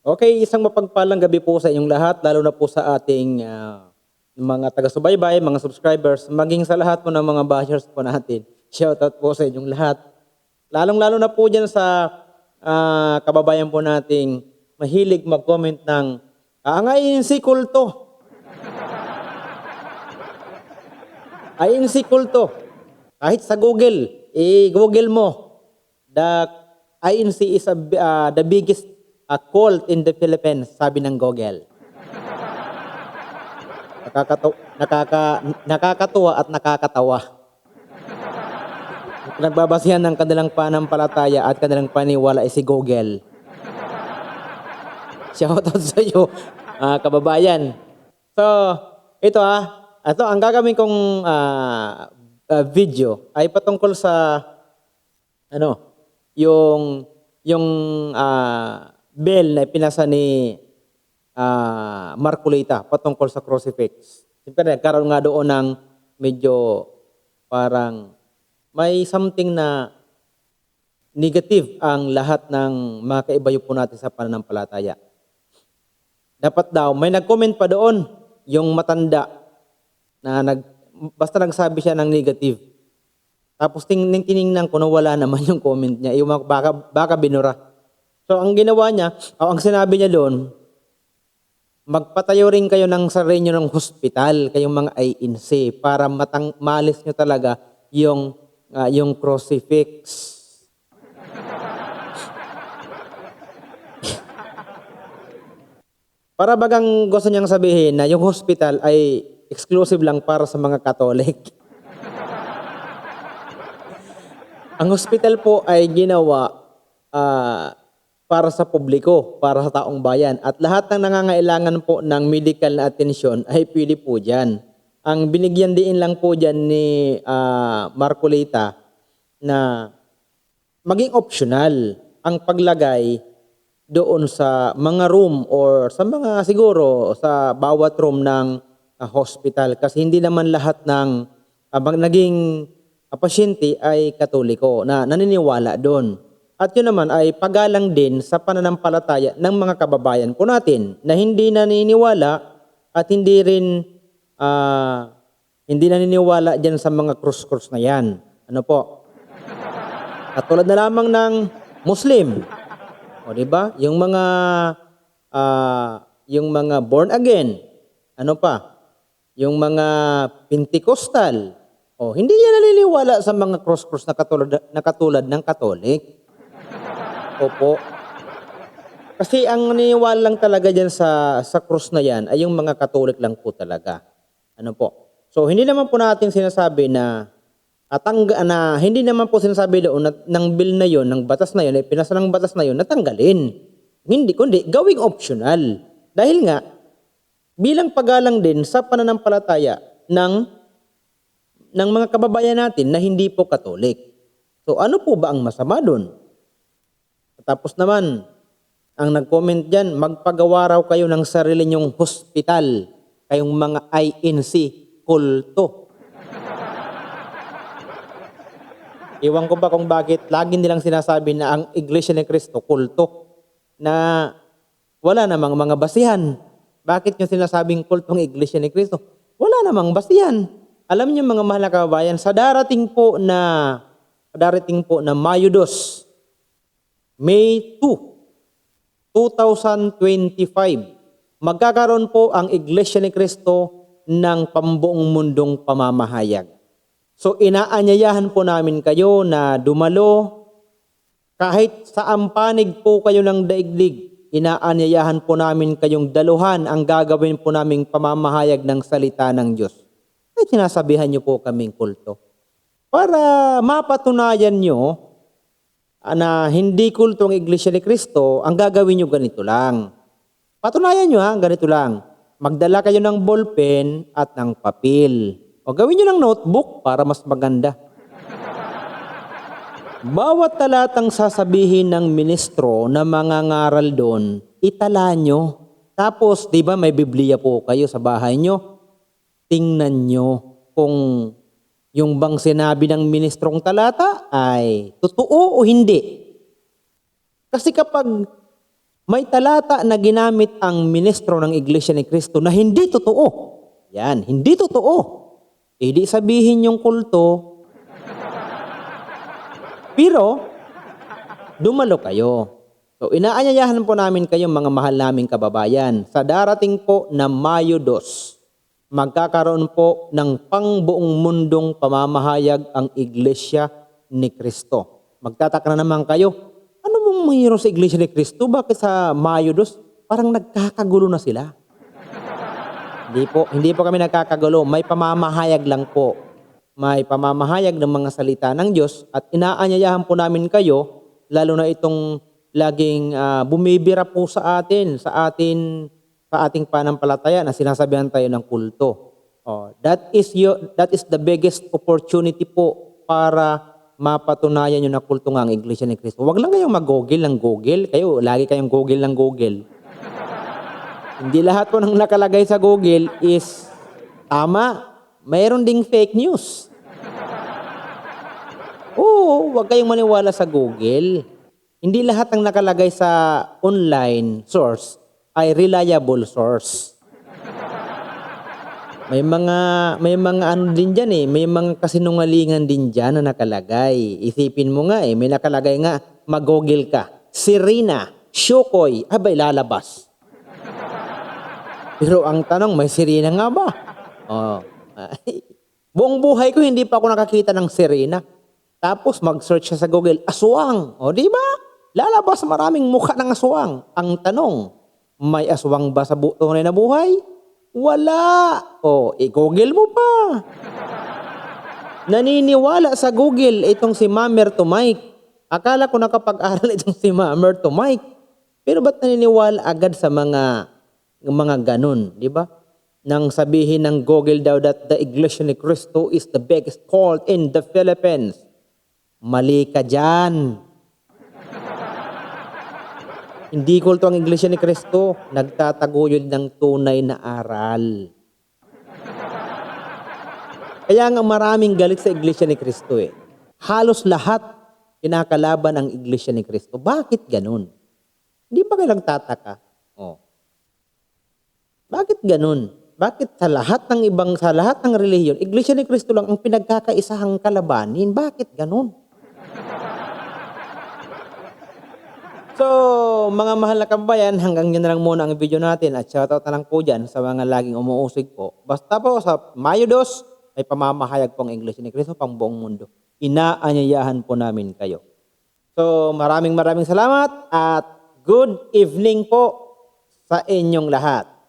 Okay, isang mapagpalang gabi po sa inyong lahat, lalo na po sa ating ah, mga taga-subaybay, mga subscribers, maging sa lahat po ng mga bashers po natin. Shoutout po sa inyong lahat. Lalong-lalo na po dyan sa ah, kababayan po nating mahilig mag-comment ng "Ah, ang INC kulto. INC kulto. Kahit sa Google, i-Google mo. The INC is a, ah, the biggest ah, cult in the Philippines, sabi ng Google. Nakakatu- nakaka, nakakatuwa at nakakatawa. Nagbabasihan ng kanilang panampalataya at kanilang paniwala ay si Google. Shoutout sa iyo, ah, kababayan. So, ito ah, ito ang gagawin kong ah, ah, video ay patungkol sa ano, yung yung ah, bill na pinasa ni ah, Marculita patungkol sa crucifix. Siyempre, nagkaroon nga doon ng medyo parang may something na negative ang lahat ng mga kaibayo po natin sa pananampalataya. Dapat daw, may nag-comment pa doon, yung matanda, na nag, basta nagsabi siya ng negative. Tapos ting, tiningnan ko na wala naman yung comment niya, yung baka, baka binura. So ang ginawa niya, o ang sinabi niya doon, magpatayo rin kayo ng sarili nyo ng hospital, kayong mga INC, para matang, maalis nyo talaga yung, ah, yung crucifix. Para bagang gusto niyang sabihin na yung hospital ay exclusive lang para sa mga Katolik. Ang hospital po ay ginawa ah, para sa publiko, para sa taong bayan. At lahat ng nangangailangan po ng medical na atensyon ay pwede po dyan. Ang binigyan diin lang po dyan ni ah, Marcolita na maging optional ang paglagay doon sa mga room or sa mga siguro sa bawat room ng ah, hospital kasi hindi naman lahat ng mag- naging ah, pasyente ay katoliko na naniniwala doon. At yun naman ay pagalang din sa pananampalataya ng mga kababayan po natin na hindi naniniwala at hindi rin ah, hindi naniniwala diyan sa mga krus-krus na yan. Ano po? Katulad na lamang ng Muslim. O di ba? Yung mga ah, yung mga born again. Ano pa? Yung mga Pentecostal. O hindi yan naniniwala sa mga cross-cross na katulad na katulad ng Katolik. Opo. Kasi ang naniniwala lang talaga diyan sa sa cross na yan ay yung mga Katolik lang po talaga. Ano po? So hindi naman po natin sinasabi na at ang, na hindi naman po sinasabi doon na ng bill na yon, ng batas na yon, ay pinasa ng batas na yon, natanggalin. Hindi, kundi gawing optional. Dahil nga, bilang pagalang din sa pananampalataya ng, ng mga kababayan natin na hindi po katolik. So ano po ba ang masama doon? Tapos naman, ang nag-comment dyan, magpagawa raw kayo ng sarili nyong hospital, kayong mga INC, kulto. Iwan ko ba kung bakit lagi nilang sinasabi na ang Iglesia ni Cristo kulto na wala namang mga basihan. Bakit yung sinasabing kulto ng Iglesia ni Cristo? Wala namang basihan. Alam niyo mga mahal na kababayan, sa darating po na darating po na Mayo 2, May 2, 2025, magkakaroon po ang Iglesia ni Cristo ng pambuong mundong pamamahayag. So inaanyayahan po namin kayo na dumalo kahit sa ampanig po kayo ng daigdig. Inaanyayahan po namin kayong daluhan ang gagawin po naming pamamahayag ng salita ng Diyos. Ay sinasabihan niyo po kaming kulto. Para mapatunayan niyo na hindi kulto ang Iglesia ni Cristo, ang gagawin niyo ganito lang. Patunayan niyo ha, ganito lang. Magdala kayo ng ballpen at ng papel. O gawin niyo ng notebook para mas maganda. Bawat talatang sasabihin ng ministro na mga ngaral doon, itala nyo. Tapos, di ba may Biblia po kayo sa bahay nyo? Tingnan nyo kung yung bang sinabi ng ministrong talata ay totoo o hindi. Kasi kapag may talata na ginamit ang ministro ng Iglesia ni Cristo na hindi totoo. Yan, hindi totoo. Eh di sabihin yung kulto, pero, dumalo kayo. So, inaanyayahan po namin kayo mga mahal naming kababayan. Sa darating po na Mayo 2, magkakaroon po ng pangbuong mundong pamamahayag ang Iglesia ni Kristo. Magtataka na naman kayo, ano bang mayroon sa Iglesia ni Kristo? Bakit sa Mayo 2, parang nagkakagulo na sila? Hindi po, hindi po kami nagkakagulo. May pamamahayag lang po. May pamamahayag ng mga salita ng Diyos at inaanyayahan po namin kayo, lalo na itong laging ah, bumibira po sa atin, sa atin, sa ating panampalataya na sinasabihan tayo ng kulto. Oh, that is your, that is the biggest opportunity po para mapatunayan nyo na kulto nga ang Iglesia ni Cristo. Huwag lang kayong mag-google ng google. Kayo, lagi kayong google ng google. Hindi lahat po ng nakalagay sa Google is tama. Mayroon ding fake news. Oo, huwag kayong maniwala sa Google. Hindi lahat ng nakalagay sa online source ay reliable source. May mga may mga ano din diyan eh, may mga kasinungalingan din diyan na nakalagay. Isipin mo nga eh, may nakalagay nga, mag-google ka. Serena, Shokoy, abay lalabas. Pero ang tanong, may sirena nga ba? Oh. Buong buhay ko hindi pa ako nakakita ng sirena. Tapos mag-search siya sa Google, aswang. O di ba? Lalabas maraming mukha ng aswang. Ang tanong, may aswang ba sa bu- tunay na buhay? Wala. O, i-google mo pa. Naniniwala sa Google itong si Mamer to Mike. Akala ko nakapag-aral itong si Mamer to Mike. Pero ba't naniniwala agad sa mga mga ganun, di ba? Nang sabihin ng Google daw that the Iglesia ni Cristo is the biggest cult in the Philippines. Mali ka dyan. Hindi kulto ang Iglesia ni Cristo. Nagtataguyod ng tunay na aral. Kaya nga maraming galit sa Iglesia ni Cristo eh. Halos lahat kinakalaban ang Iglesia ni Cristo. Bakit ganun? Hindi ba kayo nagtataka? Oh. Bakit ganun? Bakit sa lahat ng ibang, sa lahat ng relihiyon, Iglesia ni Cristo lang ang pinagkakaisahang kalabanin? Bakit ganun? So, mga mahal na kabayan, hanggang yan na lang muna ang video natin at shoutout na lang po dyan sa mga laging umuusig po. Basta po sa Mayo 2, may pamamahayag po ang Iglesia ni Cristo pang buong mundo. Inaanyayahan po namin kayo. So, maraming maraming salamat at good evening po sa inyong lahat.